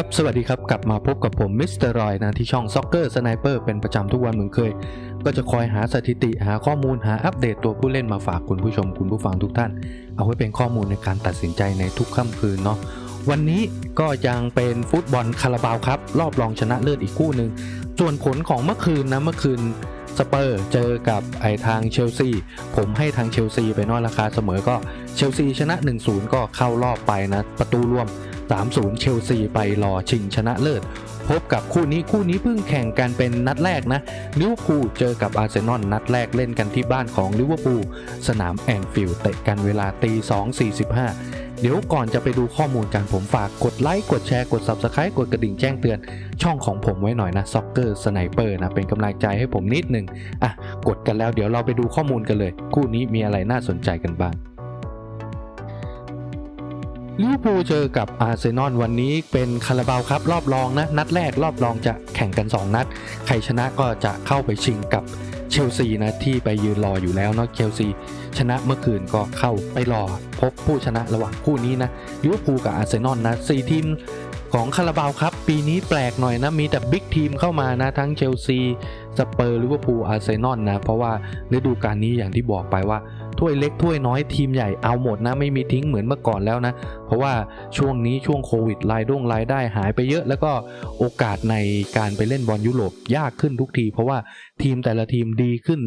ครับ สวัสดีครับ กลับมาพบกับผมมิสเตอร์รอยนะที่ช่อง Soccer Sniper เปอร์เป็นประจำทุกวันเหมือนเคย ก็จะคอยหาสถิติหาข้อมูลหาอัปเดตตัวผู้เล่นมาฝากคุณผู้ชมคุณผู้ฟังทุกท่าน เอาไว้เป็นข้อมูลในการตัดสินใจในทุกค่ำคืนเนาะวันนี้ก็ยังเป็นฟุตบอลคาราบาวครับ รอบรองชนะเลิศอีกคู่หนึ่งส่วนผลของเมื่อคืนนะเมื่อคืนสเปอร์เจอกับไอทางเชลซี ผมให้ทางเชลซีไปนอกราคาเสมอก็เชลซีชนะ 1-0 ก็เข้ารอบไปนะ ประตูรวม 3-0 เชลซีไปรอชิงชนะเลิศ พบกับคู่นี้คู่นี้เพิ่งแข่งกันเป็นนัดแรกนะลิเวอร์พูลเจอกับอาร์เซนอลนัดแรกเล่นกันที่บ้านของลิเวอร์พูลสนามแอนฟิลด์เตะกันเวลาตี2.45เดี๋ยวก่อนจะไปดูข้อมูลกันผมฝากกดไลค์กดแชร์กด Subscribe กดกระดิ่งแจ้งเตือน ช่องของผมไว้หน่อยนะ Soccer Sniper นะ เป็นกำลังใจให้ผมนิดหนึ่งอะ กดกันแล้วเดี๋ยวเราไปดูข้อมูลกันเลย คู่นี้มีอะไรน่าสนใจกันบ้าง ลิเวอร์พูลเจอกับอาร์เซนอลวันนี้เป็นคาราบาวครับรอบรองนะ นัดแรกรอบรองจะแข่งกัน 2 นัด ใครชนะก็จะเข้าไปชิงกับเชลซีนะ ที่ไปยืนรออยู่แล้วเนาะเชลซี ชนะเมื่อคืนก็เข้าไปรอ พบผู้ชนะระหว่างคู่นี้นะลิเวอร์พูลกับอาร์เซนอลนะสี่ทีมของคาราบาวครับ ปีนี้แปลกหน่อยนะ มีแต่บิ๊กทีมเข้ามานะ ทั้งเชลซี สเปอร์ลิเวอร์พูลอาร์เซนอลนะ เพราะว่าฤดูกาลนี้อย่างที่บอกไปว่า ถ้วยเล็กถ้วยน้อยทีมใหญ่เอาหมดนะ ไม่มีทิ้งเหมือนเมื่อก่อนแล้วนะ เพราะว่าช่วงนี้ช่วงโควิดรายด้งรายได้หายไปเยอะ แล้วก็โอกาสในการไปเล่นบอลยุโรปยากขึ้นทุกที เพราะว่าทีมแต่ละทีมดีขึ้น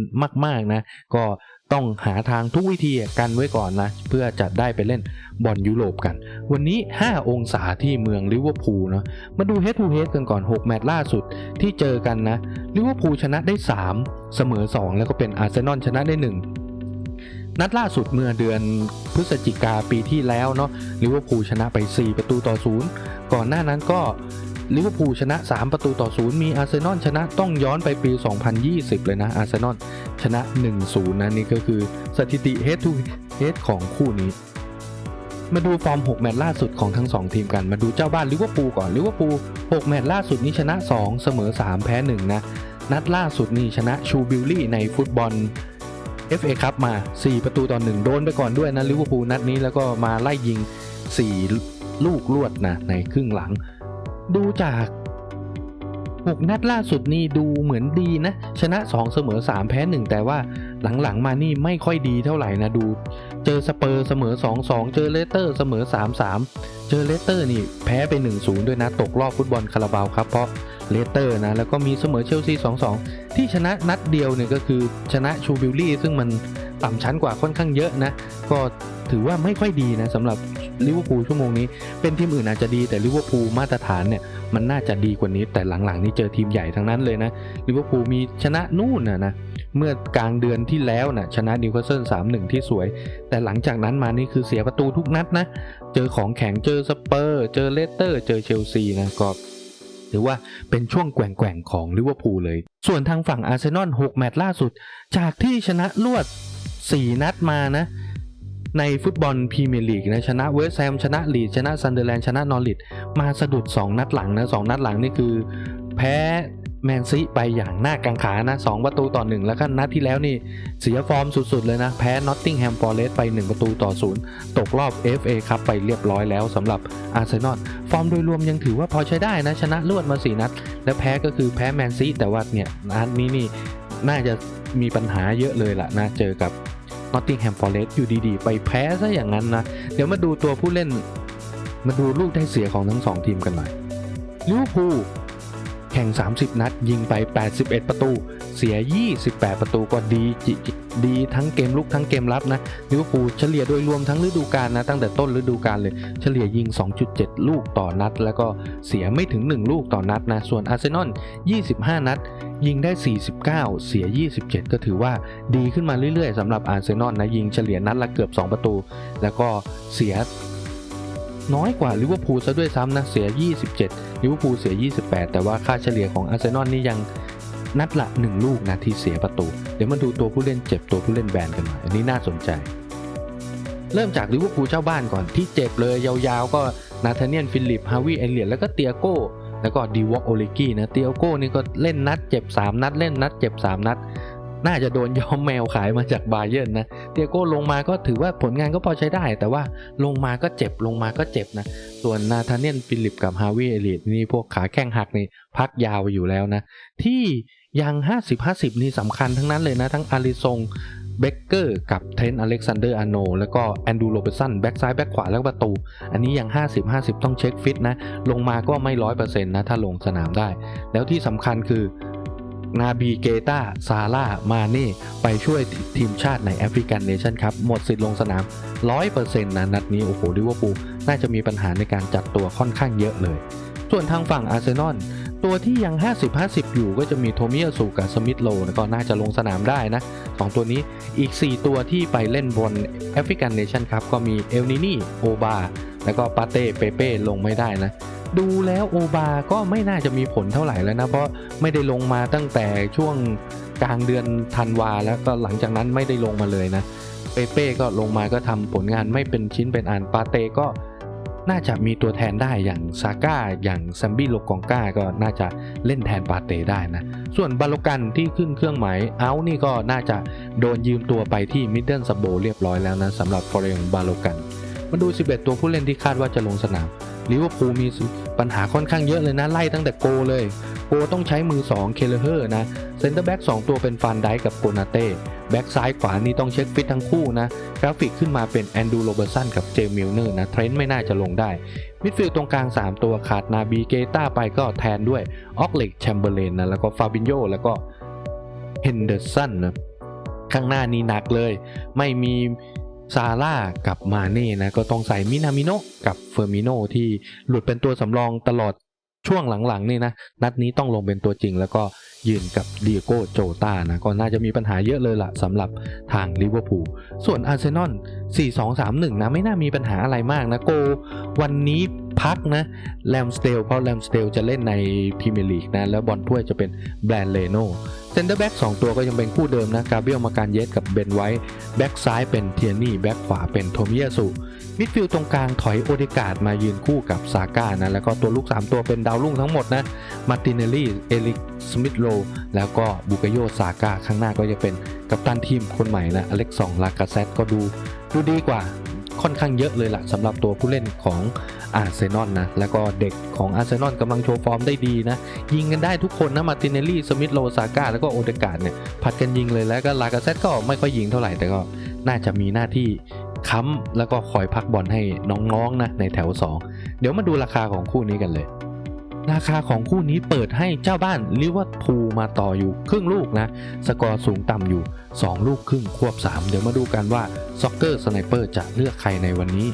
มาก ๆนะ ก็ต้องหาทางทุกวิธีกันไว้ก่อนนะ เพื่อจะได้ไปเล่นบอลยุโรปกัน วันนี้ 5 องศาที่เมืองลิเวอร์พูลเนาะมาดู head to h e a กันก่อน 6 แมตช์ล่าสุดที่เจอกันนะลิเวอร์พูลชนะได้ 3 เสมอ 2 แล้วก็เป็นอาร์เซนอลชนะได้ 1 นัดล่าสุดเมื่อเดือนพฤศจิกาปีที่แล้วเนาะลิเวอร์พูลชนะไป 4 ประตูต่อ0ก่อนหน้านั้นก็ลิเวอร์พูลชนะ 3 ประตูต่อ0มีอาร์เซนอลชนะต้องย้อนไปปี 2020 เลยนะอาร์เซนอลชนะ 1-0 นะนี่ก็คือสถิติ head to head ของคู่นี้ มาดูฟอร์ม 6 แมตช์ล่าสุดของทั้ง 2 ทีมกันมาดูเจ้าบ้านลิเวอร์พูลก่อนลิเวอร์พูล6แมตช์ล่าสุดนี้ชนะ 2 เสมอ 3 แพ้ 1 นะ นัดล่าสุดนี่ชนะชูบิลลี่ในฟุตบอล FA ครับมา 4 ประตูต่อ1โดนไปก่อนด้วยนะลิเวอร์พูลนัดนี้แล้วก็มาไล่ยิง 4 ลูกลวดนะในครึ่งหลัง ดูจาก 6 นัดล่าสุดนี่ดูเหมือนดีนะ ชนะ 2 เสมอ 3 แพ้ 1 แต่ว่าหลังๆมานี่ไม่ค่อยดีเท่าไหร่นะดู เจอสเปอร์เสมอ 2-2 เจอเลสเตอร์เสมอ 3-3 เจอเลสเตอร์นี่แพ้ไป 1-0 ด้วยนะ ตกรอบฟุตบอลคาราบาวครับเพราะเลสเตอร์นะ แล้วก็มีเสมอเชลซี 2-2 ที่ชนะนัดเดียวเนี่ยก็คือชนะชูบิลลี่ ซึ่งมันต่ำชั้นกว่าค่อนข้างเยอะนะ ก็ถือว่าไม่ค่อยดีนะสำหรับลิเวอร์พูลชั่วโมงนี้ เป็นทีมอื่นอาจจะดีแต่ลิเวอร์พูลมาตรฐานเนี่ย มันน่าจะดีกว่านี้ แต่หลังๆนี่เจอทีมใหญ่ทั้งนั้นเลยนะลิเวอร์พูลมีชนะนู่นนะนะเมื่อกลางเดือนที่แล้วนะชนะนิวคาสเซิล3-1ที่สวย แต่หลังจากนั้นมานี่คือเสียประตูทุกนัดนะเจอของแข็งเจอสเปอร์เจอเลสเตอร์ เจอเชลซีนะก็ถือว่าเป็นช่วงแกว่งๆของลิเวอร์พูลเลย ส่วนทางฝั่งอาร์เซนอล6แมตช์ล่าสุด จากที่ชนะรวด 4 นัดมานะ ในฟุตบอลพรีเมียร์ลีกนะชนะเวสต์แฮมชนะลีดชนะซันเดอร์แลนด์ชนะนอริทมาสะดุด 2 นัดหลังนะ2นัดหลังนี่คือ แพ้แมนซีไปอย่างหน้ากังขานะ2ประตูต่อ 1 แล้วก็นัดที่แล้วนี่เสียฟอร์มสุดๆเลยนะ แพ้นอตติงแฮมฟอร์เรสต์ไป 1 ประตูต่อ 0 ตกรอบ FA ครับไปเรียบร้อยแล้วสำหรับอาร์เซนอลฟอร์มโดยรวมยังถือว่าพอใช้ได้นะ ชนะรวดมา 4 นัด และแพ้ก็คือแพ้แมนซีแต่ว่าเนี่ยนัดนี้นี่น่าจะมีปัญหาเยอะเลยล่ะนะเจอกับ นอตติงแฮมฟอร์เรสต์อยู่ดีๆ ไปแพ้ซะอย่างนั้นนะ เดี๋ยวมาดูตัวผู้เล่น มาดูลูกได้เสียของทั้งสองทีมกันหน่อยลิเวอร์พูลแข่ง 30 นัด ยิงไป 81 ประตู เสีย 28 ประตูก็ดีจิ ดีทั้งเกมลุกทั้งเกมรับนะลิเวอร์พูลเฉลี่ยโดยรวมทั้งฤดูกาลนะตั้งแต่ต้นฤดูกาลเลยเฉลี่ยยิง 2.7 ลูกต่อนัด แล้วก็เสียไม่ถึง 1 ลูกต่อนัดนะส่วนอาร์เซนอล 25 นัด ยิงได้ 49 เสีย 27 ก็ถือว่าดีขึ้นมาเรื่อยๆสำหรับอาร์เซนอลนะยิงเฉลี่ยนัดละเกือบ 2 ประตู แล้วก็เสียน้อยกว่าลิเวอร์พูลซะด้วยซ้ำนะเสีย 27ลิเวอร์พูลเสีย 28 แต่ว่าค่าเฉลี่ยของอาร์เซนอลนี่ยัง นัดละ 1 ลูกนะที่เสียประตู เดี๋ยวมาดูตัวผู้เล่นเจ็บตัวผู้เล่นแบนกันหน่อยอันนี้น่าสนใจ เริ่มจากลิเวอร์พูลเจ้าบ้านก่อนที่เจ็บเลยยาวๆ ก็นาธาเนียนฟิลิปฮาวิเอเลียแล้วก็เตียโก้แล้วก็ดีวอกโอลิกี้นะเตียโก้นี่ก็เล่นนัดเจ็บ 3 นัดเล่นนัดเจ็บ 3 นัด น่าจะโดนย้อมแมวขายมาจากบาเยิร์นนะเตียโก้ลงมาก็ถือว่าผลงานก็พอใช้ได้ แต่ว่าลงมาก็เจ็บลงมาก็เจ็บนะ ส่วนนาธานเนียนฟิลิปกับฮาวิเอเลียนี่พวกขาแข้งหักนี่พักยาวอยู่แล้วนะ ที่ ยัง 50-50 นี่สำคัญทั้งนั้นเลยนะ ทั้งอาริซงเบเกอร์กับเทนอเล็กซานเดอร์อาโนแล้วก็แอนดูโรเบสันแบ็กซ้ายแบ็กขวาแล้วก็ประตู อันนี้ยัง 50-50 ต้องเช็คฟิตนะ ลงมาก็ไม่ร้อยเปอร์เซ็นต์นะ ถ้าลงสนามได้ แล้วที่สำคัญคือนาบีเกตาซาร่า มาเน่ ไปช่วยทีมชาติในแอฟริกันเนชั่นครับ หมดสิทธิ์ลงสนาม 100%นะนัดนี้ โอ้โหลิเวอร์พูลน่าจะมีปัญหาในการจัดตัวค่อนข้างเยอะเลย ส่วนทางฝั่งอาร์เซนอล ตัวที่ยัง 50-50 อยู่ก็จะมีโทมิยาสุกับสมิธโลก็น่าจะลงสนามได้นะสองตัวนี้อีก 4 ตัวที่ไปเล่นบนแอฟริกันเนชั่นครับก็มีเอลนินี่โอบา แล้วก็ปาเต้เปเป้ลงไม่ได้นะ ดูแล้วโอบาก็ไม่น่าจะมีผลเท่าไหร่แล้วนะ เพราะไม่ได้ลงมาตั้งแต่ช่วงกลางเดือนธันวาแล้วก็หลังจากนั้นไม่ได้ลงมาเลยนะ เปเป้ก็ลงมาก็ทำผลงานไม่เป็นชิ้นเป็นอันปาเต้ก็ น่าจะมีตัวแทนได้อย่างซาก้าอย่างซัมบี้โลกองก้าก็น่าจะเล่นแทนปาเต้ได้นะ ส่วนบาโลกันที่ขึ้นเครื่องหมายเอานี่ก็น่าจะโดนยืมตัวไปที่มิดเดิลสโบเรียบร้อยแล้วนะสำหรับฟอร์เรนบาโลกัน มาดู 11 ตัวผู้เล่นที่คาดว่าจะลงสนามลิเวอร์พูลมีปัญหาค่อนข้างเยอะเลยนะ ไล่ตั้งแต่โกเลย โกต้องใช้มือ 2 เคเลเฮอร์นะเซนเตอร์แบ็ก2ตัวเป็นฟานไดกับโกนาเต้แบ็กซ้ายขวานี่ต้องเช็คฟิตทั้งคู่นะ กราฟิกขึ้นมาเป็นแอนดูโรเบอร์สันกับเจมิลเนอร์นะ เทรนต์ไม่น่าจะลงได้ มิดฟิลด์ตรงกลาง 3 ตัวขาดนาบีเกต้าไปก็แทนด้วยออกเล็กแชมเบอร์เลนนะแล้วก็ฟาบินโยแล้วก็เฮนเดอร์สันนะข้างหน้านี่หนักเลย ไม่มี ซาร่ากับมาเน่นะ ก็ต้องใส่มินามิโนกับเฟอร์มิโนที่หลุดเป็นตัวสำรองตลอดช่วงหลังๆนี่นะ นัดนี้ต้องลงเป็นตัวจริงแล้วก็ ยืนกับเดียโกโจตานะก็น่าจะมีปัญหาเยอะเลยล่ะสำหรับทางลิเวอร์พูลส่วนอาร์เซนอล4-2-3-1 นะ ไม่น่ามีปัญหาอะไรมากนะโก วันนี้พักนะแลมสเตลเพราะแลมสเตลจะเล่นในพรีเมียร์ลีกนะ แล้วบอลถ้วยจะเป็นแบรนเลโนเซนเตอร์แบ็ก2ตัวก็ยังเป็นคู่เดิมนะกาเบียลมาการเยสกับเบนไวท์แบ็กซ้ายเป็นเทียนี่แบ็กขวาเป็นโทมิยาสุ มิดฟิลด์ตรงกลางถอยโอเดกาดมายืนคู่กับซาก้านะ แล้วก็ตัวลูก 3 ตัวเป็นดาวรุ่งทั้งหมดนะมาตินเนลลี่ เอลิก สมิธโล แล้วก็บุกโยซาก้าข้างหน้าก็จะเป็นกัปตันทีมคนใหม่นะอเล็กซองลากาเซตก็ดู ดูดีกว่าค่อนข้างเยอะเลยล่ะสำหรับตัวผู้เล่นของอาร์เซนอลนะ แล้วก็เด็กของอาร์เซนอลกำลังโชว์ฟอร์มได้ดีนะ ยิงกันได้ทุกคนนะ มาตินเนลลี่ สมิธโลซาก้า แล้วก็โอเดกาดเนี่ยผัดกันยิงเลยแล้วก็ลากาเซตก็ไม่ค่อยยิงเท่าไหร่แต่ก็น่าจะมีหน้าที่ ค้ำแล้วก็คอยพักบอลให้น้องๆนะในแถว 2 เดี๋ยวมาดูราคาของคู่นี้กันเลย ราคาของคู่นี้เปิดให้เจ้าบ้านลิเวอร์พูลมาต่ออยู่ครึ่งลูกนะ สกอร์สูงต่ำอยู่ 2 ลูกครึ่งควบ 3 เดี๋ยวมาดูกันว่าซ็อกเกอร์สไนเปอร์จะเลือกใครในวันนี้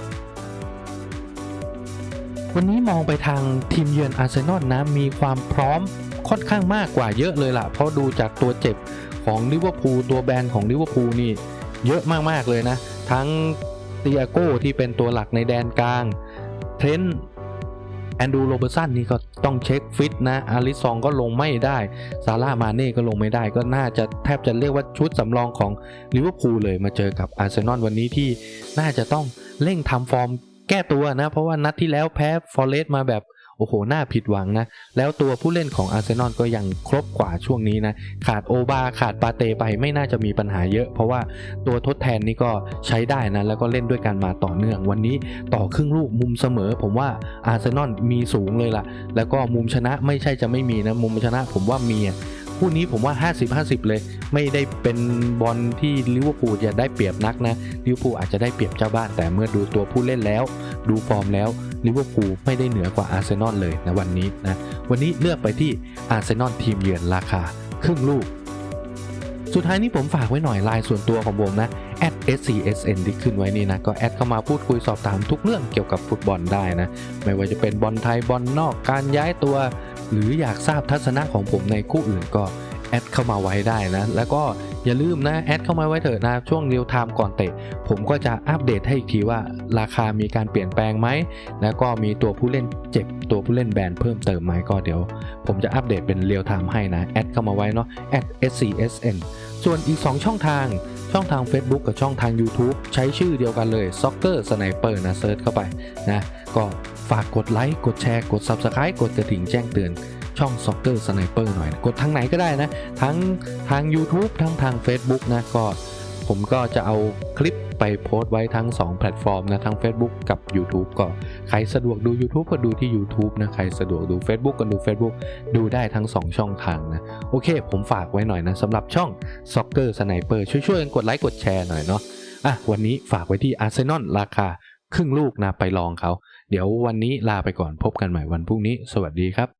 วันนี้มองไปทางทีมเยือนอาร์เซนอลนะมีความพร้อมค่อนข้างมากกว่าเยอะเลยล่ะ เพราะดูจากตัวเจ็บของลิเวอร์พูลตัวแบนของลิเวอร์พูลนี่เยอะมากๆเลยนะ ทั้งเตียโก้ที่เป็นตัวหลักในแดนกลาง เทรนต์แอนดูโรเบอร์สันนี่ก็ต้องเช็คฟิตนะอาริซองก็ลงไม่ได้ ซาร่ามาเน่ก็ลงไม่ได้ ก็น่าจะแทบจะเรียกว่าชุดสำรองของลิเวอร์พูลเลยมาเจอกับอาร์เซนอลวันนี้ที่น่าจะต้องเร่งทำฟอร์มแก้ตัวนะ เพราะว่านัดที่แล้วแพ้ฟอร์เรสต์มาแบบ โอ้โหน่าผิดหวังนะ แล้วตัวผู้เล่นของอาร์เซนอลก็ยังครบกว่าช่วงนี้นะ ขาดโอบาขาดปาเตไปไม่น่าจะมีปัญหาเยอะ เพราะว่าตัวทดแทนนี่ก็ใช้ได้นะ แล้วก็เล่นด้วยกันมาต่อเนื่องวันนี้ต่อครึ่งลูกมุมเสมอ ผมว่าอาร์เซนอลมีสูงเลยล่ะ แล้วก็มุมชนะไม่ใช่จะไม่มีนะมุมชนะผมว่ามี คู่นี้ผมว่า 50-50 เลย ไม่ได้เป็นบอลที่ลิเวอร์พูลจะได้เปรียบนักนะลิเวอร์พูลอาจจะได้เปรียบเจ้าบ้าน แต่เมื่อดูตัวผู้เล่นแล้ว ดูฟอร์มแล้วลิเวอร์พูลไม่ได้เหนือกว่าอาร์เซนอลเลยนะวันนี้นะวันนี้เลือกไปที่อาร์เซนอลทีมเยือนราคาครึ่งลูก สุดท้ายนี้ผมฝากไว้หน่อยไลน์ส่วนตัวของผมนะ @scsn ที่ขึ้นไว้นี่นะ ก็แอดเข้ามาพูดคุยสอบถามทุกเรื่องเกี่ยวกับฟุตบอลได้นะ ไม่ว่าจะเป็นบอลไทยบอลนอกการย้ายตัว หรืออยากทราบทัศนะของผมในคู่อื่นก็แอดเข้ามาไว้ได้นะ แล้วก็อย่าลืมนะแอดเข้ามาไว้เถอะนะ ช่วงเรียลไทม์ก่อนเตะ ผมก็จะอัปเดตให้อีกทีว่าราคามีการเปลี่ยนแปลงไหม แล้วก็มีตัวผู้เล่นเจ็บ ตัวผู้เล่นแบนเพิ่มเติมไหมก็เดี๋ยว ผมจะอัปเดตเป็นเรียลไทม์ให้นะ แอดเข้ามาไว้เนาะแอด @scsn ส่วนอีก 2 ช่องทาง ช่องทาง Facebook กับช่องทาง YouTube ใช้ชื่อเดียวกันเลย Soccer Sniper นะเซิร์ชเข้าไปนะก็ ฝากกดไลค์กดแชร์กด Subscribe กดกระดิ่งแจ้งเตือนช่อง Soccer Sniper หน่อยนะกดทางไหนก็ได้นะ ทั้งทาง YouTube ทั้งทาง Facebook นะก็ ผมก็จะเอาคลิปไปโพสต์ไว้ทั้ง 2 แพลตฟอร์มนะ ทั้ง Facebook กับ YouTube ก็ใครสะดวกดู YouTube ก็ดูที่ YouTube นะ ใครสะดวกดู Facebook ก็ดู Facebook ดูได้ทั้ง 2 ช่องทางนะ โอเค ผมฝากไว้หน่อยนะสำหรับช่อง Soccer Sniper ช่วยๆกันกดไลค์กดแชร์หน่อยเนาะอะวันนี้ฝากไว้ที่ Arsenal ราคาครึ่งลูกนะไปลองเขา เดี๋ยววันนี้ลาไปก่อนพบกันใหม่วันพรุ่งนี้ สวัสดีครับ